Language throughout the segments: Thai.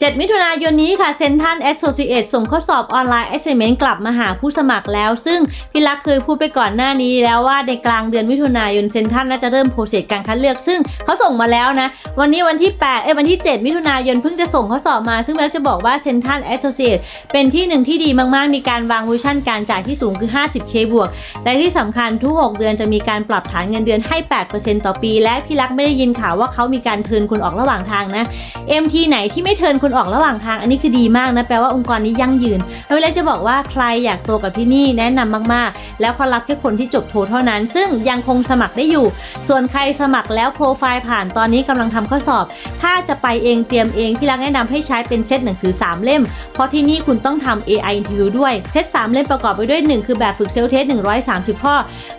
7 มิถุนายนนี้ค่ะเซนทันแอสโซเอตส่งข้อสอบออนไลน์ assignment กลับมาหาผู้สมัครแล้ว ซึ่งพี่ลักษ์เคยพูดไปก่อนหน้านี้แล้วว่าในกลางเดือนมิถุนายนเซนทันน่าจะเริ่มโปรเซสการคัดเลือก ซึ่งเขาส่งมาแล้วนะ วันนี้วันที่ 8 เอ้ยวันที่ 7 มิถุนายนเพิ่งจะส่งข้อสอบมา ซึ่งแล้วจะบอกว่าเซนทันแอสโซเอตเป็นที่หนึ่งที่ดีมากๆ มีการวางวิชั่นการจ่ายที่สูงคือ 50k บวกและที่สำคัญทุก 6 เดือนจะมีการปรับฐานเงินเดือนให้ 8%ต่อปี และพี่ลักษ์ไม่ได้ยินข่าวว่าเขามีการเทินคุณออกระหว่างทางนะ MT ไหนที่ไม่เทินคุณออกระหว่างทางอันนี้คือดีมากนะแปลว่าองค์กรนี้ยั่งยืนแล้วเวลาจะบอกว่าใครอยากโตกับที่นี่แนะนำมากๆ แล้วเขารับแค่คนที่จบโทเท่านั้น ซึ่งยังคงสมัครได้อยู่ ส่วนใครสมัครแล้วโปรไฟล์ผ่านตอนนี้กำลังทำข้อสอบ ถ้าจะไปเองเตรียมเองพี่รักแนะนำให้ใช้เป็นเซตหนังสือ 3 เล่ม เพราะที่นี่คุณต้องทำ AI interview ด้วยเซต3 เล่มประกอบไปด้วย 1 คือแบบฝึกเซลล์เทส130 ข้อ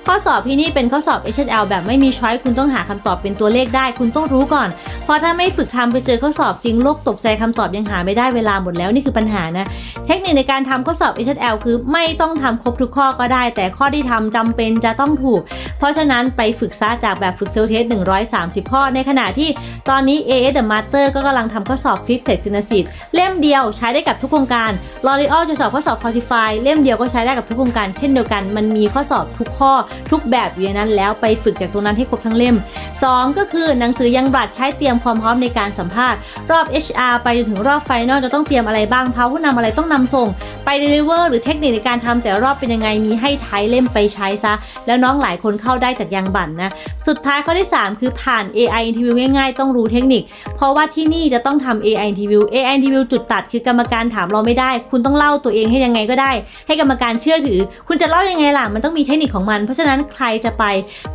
ข้อสอบที่นี่เป็นข้อสอบ HL แบบไม่มีช้อยคุณต้องหาคำตอบเป็นตัวเลขได้ คุณต้องรู้ก่อน เพราะถ้าไม่ฝึกทำไปเจอข้อสอบจริงโลกตกใจคำตอบยังหาไม่ได้เวลาหมดแล้วนี่คือปัญหานะ เทคนิคในการทำข้อสอบ HL คือไม่ต้องทำครบทุกข้อก็ได้ แต่ข้อที่ทำจำเป็นจะต้องถูก เพราะฉะนั้นไปฝึกซะจากแบบฝึกเซลเทส130 ข้อ ในขณะที่ตอนนี้ AS The Master ก็กำลังทำข้อสอบ Fit Tech Synergy เล่มเดียวใช้ได้กับทุกโครงการ L'Oreal จะสอบข้อสอบ Fortify เล่มเดียวก็ใช้ได้กับทุกโครงการ เช่นเดียวกันมันมีข้อสอบทุกข้อทุกแบบอยู่ในนั้น แล้วไปฝึกจากตรงนั้นให้ครบทั้งเล่ม 2 ก็คือหนังสือยังบลัดใช้เตรียมความพร้อมในการสัมภาษณ์ รอบ HR ไปจนถึงรอบไฟนอลจะต้องเตรียมอะไรบ้างพาผู้นำอะไรต้องนำส่ง ไป deliver หรือเทคนิคในการทำแต่รอบเป็นยังไงมีให้ท้ายเล่มไปใช้ซะ แล้วน้องหลายคนเข้าได้จากยังบั่นนะ สุดท้ายข้อที่ 3 คือผ่าน AI interview ง่ายๆ ต้องรู้เทคนิค เพราะว่าที่นี่จะต้องทำ AI interview AI interview จุดตัดคือกรรมการถามเราไม่ได้ คุณต้องเล่าตัวเองให้ยังไงก็ได้ ให้กรรมการเชื่อถือ คุณจะเล่ายังไงล่ะมันต้องมีเทคนิคของมัน เพราะฉะนั้นใครจะไป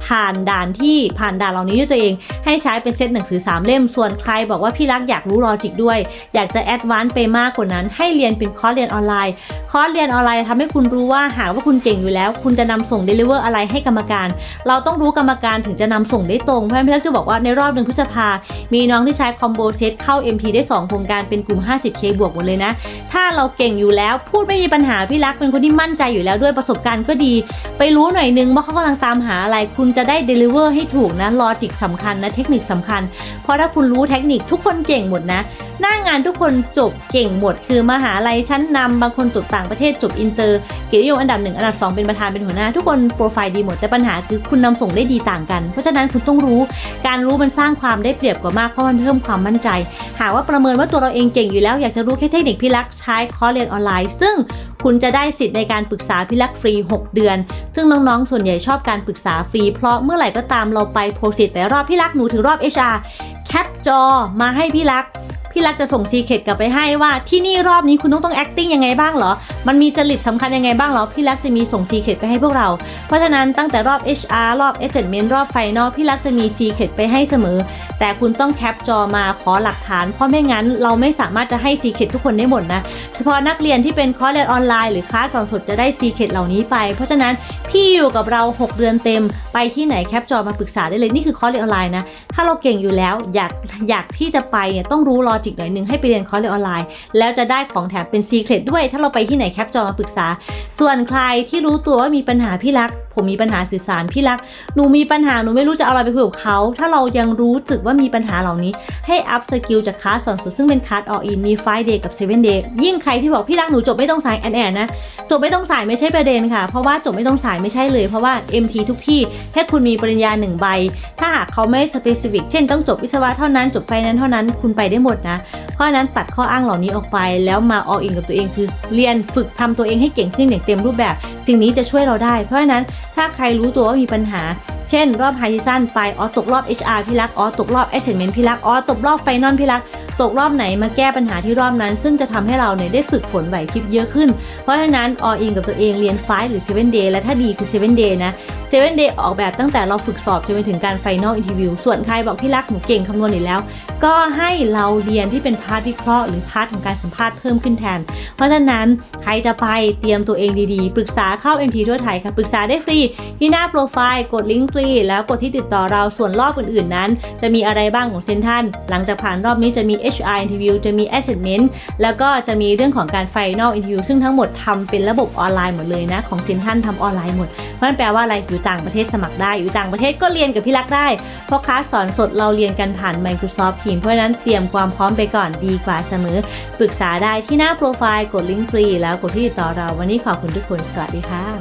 ผ่านด่านที่ผ่านด่านเหล่านี้ด้วยตัวเอง ให้ใช้เป็นเซตหนังสือ3เล่มส่วนใครบอกว่าพี่รักอยากรู้ลอจิกด้วยอยากจะแอดวานซ์ไปมากกว่านั้น ให้เรียนเป็นคอร์สเรียนออนไลน์ คอร์สเรียนออนไลน์ทำให้คุณรู้ว่าหากว่าคุณเก่งอยู่แล้ว คุณจะนำส่ง Deliver อะไรให้กรรมการ เราต้องรู้กรรมการถึงจะนำส่งได้ตรง เพราะฉะนั้นพี่รักจะบอกว่าในรอบเดือนพฤษภา มีน้องที่ใช้คอมโบเซตเข้า MT ได้ 2 โครงการเป็นกลุ่ม 50K บวกหมดเลยนะ ถ้าเราเก่งอยู่แล้วพูดไม่มีปัญหาพี่รักเป็นคนที่มั่นใจอยู่แล้วด้วยประสบการณ์ก็ดี ไปรู้หน่อยนึงว่าเขากำลังตามหาอะไรคุณจะได้ Deliver ให้ถูกนะลอจิกสำคัญนะเทคนิคสำคัญ เพราะถ้าคุณรู้เทคนิคทุกคนเก่งหมดนะหน้างานทุกคนจบเก่งหมด คือมหาลัยชั้นนำบางคนจบต่างประเทศจบอินเตอร์ เกียรตินิยมอันดับหนึ่งอันดับสองเป็นประธานเป็นหัวหน้า ทุกคนโปรไฟล์ดีหมดแต่ปัญหาคือคุณนำส่งได้ดีต่างกัน เพราะฉะนั้นคุณต้องรู้ การรู้มันสร้างความได้เปรียบกว่ามากเพราะมันเพิ่มความมั่นใจ หากว่าประเมินว่าตัวเราเองเก่งอยู่แล้วอยากจะรู้แค่เทคนิคพี่ลักษ์ใช้คอร์สเรียนออนไลน์ ซึ่งคุณจะได้สิทธิ์ในการปรึกษาพี่ลักษ์ฟรี 6 เดือน ซึ่งน้องๆส่วนใหญ่ชอบการปรึกษาฟรี เพราะเมื่อไหร่ก็ตามเราไปโปรเซสไปรอบพี่ลักษ์หนูถึงรอบ HR แคปจอมาให้พี่ลักษ์ พี่รักจะส่งซีเคดกลับไปให้ว่าที่นี่รอบนี้คุณต้องต้อง acting ยังไงบ้างเหรอ มันมีจริตสำคัญยังไงบ้างหรอ พี่รักจะมีส่งซีเคดไปให้พวกเรา เพราะฉะนั้นตั้งแต่รอบ HR รอบ assessment รอบ final พี่รักจะมีซีเคดไปให้เสมอ แต่คุณต้องแคปจอมาขอหลักฐาน เพราะไม่งั้นเราไม่สามารถจะให้ซีเคดทุกคนได้หมดนะ เฉพาะนักเรียนที่เป็นคอร์สเรียนออนไลน์หรือคลาสสอนสดจะได้ซีเคดเหล่านี้ไป เพราะฉะนั้นพี่อยู่กับเรา 6 เดือนเต็ม ไปที่ไหนแคปจอมาปรึกษาได้เลยนี่คือคอร์สเรียนออนไลน์นะถ้าเราเก่งอยู่แล้วอยากอยากที่จะไปเนี่ยต้องรู้ลอจิกหน่อยนึงให้ไปเรียนคอร์สเรียนออนไลน์แล้วจะได้ของแถมเป็นซีเคตด้วยถ้าเราไปที่ไหนแคปจอมาปรึกษา ส่วนใครที่รู้ตัวว่ามีปัญหาพี่รัก ผมมีปัญหาสื่อสารพี่รัก หนูมีปัญหาหนูไม่รู้จะเอาอะไรไปคุยกับเขา ถ้าเรายังรู้สึกว่ามีปัญหาเหล่านี้ ให้อัพสกิลจากคลาสสอนสดซึ่งเป็นคลาสออินมี5 day กับ7 day ยิ่งใครที่บอกพี่รักหนูจบไม่ต้องสายแอนแอนนะจบไม่ต้องสายไม่ใช่ประเด็นค่ะ เพราะว่าจบไม่ต้องสายไม่ใช่เลยเพราะว่า MT ทุกที่แค่คุณมีปริญญาหนึ่งใบ ถ้าหากเขาไม่สเปซิฟิกเช่นต้องจบวิศวะเท่านั้นจบไฟนั้นเท่านั้นคุณไปได้หมดนะเพราะนั้นตัดข้ออ้างเหล่านี้ออกไป แล้วมาอออินกับตัวเองคือ เรียนฝึกทำตัวเองให้เก่งขึ้นอย่างเต็มรูปแบบ สิ่งนี้จะช่วยเราได้ เพราะฉะนั้นถ้าใครรู้ตัวว่ามีปัญหา เช่น รอบไฮซีซั่นไปอ๋อตกรอบ HR พี่รักอ๋อตกรอบ Assessment พี่รักอ๋อตกรอบไฟนอลพี่รักตกรอบไหนมาแก้ปัญหาที่รอบนั้น ซึ่งจะทำให้เราเนี่ยได้ฝึกฝนไหวพริบเยอะขึ้น เพราะฉะนั้นออินกับตัวเองเรียน5หรือ 7 day และถ้าดีคือ 7 day นะ 7 day ออกแบบตั้งแต่เราฝึกสอบจนไปถึงการ final interview ส่วนใครบอกพี่รักหนูเก่งคำนวณอยู่แล้ว ก็ให้เราเรียนที่เป็นพาร์ทวิเคราะห์หรือพาร์ทของการสัมภาษณ์เพิ่มขึ้นแทน เพราะฉะนั้นใครจะไปเตรียมตัวเองดีๆ ปรึกษาเข้า MT ทั่วไทยค่ะ ปรึกษาได้ฟรี ที่หน้าโปรไฟล์ กดลิงก์ฟรีแล้วกดที่ติดต่อเราส่วนรอบอื่นๆนั้น จะมีอะไรบ้างของเซนทันหลังจากผ่านรอบนี้จะมี HR interview จะมี assessment แล้วก็จะมีเรื่องของการ final interview ซึ่งทั้งหมดทำเป็นระบบออนไลน์หมดเลยนะของเซนทันทำออนไลน์หมดมันแปลว่าอะไรอยู่ต่างประเทศสมัครได้ อยู่ต่างประเทศก็เรียนกับพี่รักได้ เพราะคลาสสอนสดเราเรียนกันผ่าน Microsoft Teams เพราะฉะนั้นเตรียมความพร้อมไปก่อนดีกว่าเสมอ ปรึกษาได้ที่หน้าโปรไฟล์กดลิงก์ฟรีแล้วกดที่ติดต่อเราวันนี้ขอบคุณทุกคน สวัสดีค่ะ